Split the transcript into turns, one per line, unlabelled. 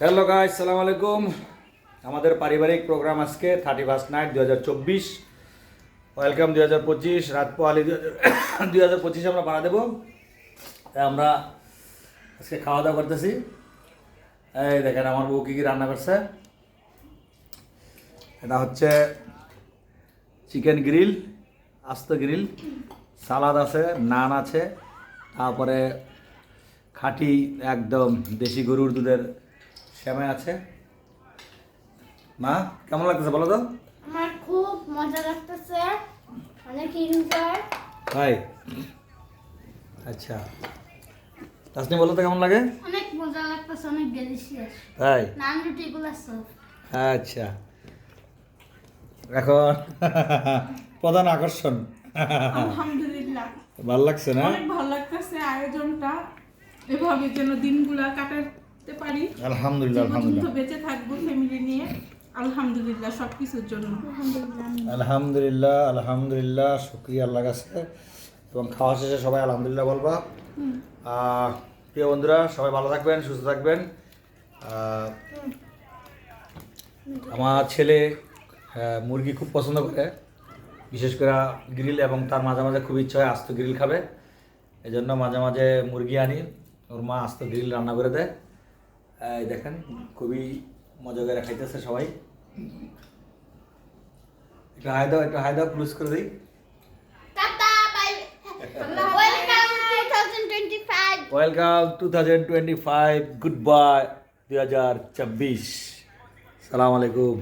Hello guys সালাম আলাইকুম। আমাদের পারিবারিক প্রোগ্রাম আজকে থার্টি ফার্স্ট নাইট দু হাজার চব্বিশ। ওয়েলকাম দুই হাজার পঁচিশ রাত পোয়ালি দুই হাজার পঁচিশে আমরা বানা দেবো। আমরা আজকে খাওয়া দাওয়া করতেছি। এই দেখেন, আমার বউ কী কী রান্না করছে। এটা হচ্ছে চিকেন গ্রিল, আস্ত গ্রিল, সালাদ আছে, নান আছে, তারপরে খাঁটি একদম দেশি গরুর দুধের শ্যামাই আছে। মা কেমন লাগতেছে বলো তো?
আমার খুব মজা লাগতেছে। অনেক এনজয়
ভাই আচ্ছা। তাসনি বলো তো কেমন লাগে?
অনেক মজা লাগতেছে অনেক ডেলিশিয়াস
তাই
নান রুটি গুলো সব
আচ্ছা। এখন প্রধান আকর্ষণ।
আলহামদুলিল্লাহ।
ভালো লাগছে না?
অনেক ভালো লাগতেছে আয়োজনটা। এভাবে যেন দিনগুলা কাটাতে পারি।
আলহামদুলিল্লাহ আলহামদুলিল্লাহ।
বেঁচে থাকব ফ্যামিলি নিয়ে। আলহামদুলিল্লাহ সবকিছুর জন্য।
আলহামদুলিল্লাহ।
আলহামদুলিল্লাহ শুক্রিয়া আল্লাহ কাছে। এবং খাওয়া শেষে সবাই আলহামদুলিল্লাহ বলবা। প্রিয় বন্ধুরা সবাই ভালো থাকবেন সুস্থ থাকবেন। আমার ছেলে মুরগি খুব পছন্দ করে। বিশেষ করে গ্রিল এবং তার মাঝে মাঝে খুব ইচ্ছা হয় আস্ত গ্রিল খাবে। এই জন্য মাঝে মাঝে মুরগি আনি। ওর মা আস্ত গ্রিল রান্না করে দেয়। দেখেন খুবই মজা করে খাইতেছে সবাই। একটু হাই দাও একটু হাই দাও ক্লোজ করে দিই।
Welcome 2025
welcome two thousand twenty five goodbye দুই হাজার চব্বিশ সালাম আলাইকুম।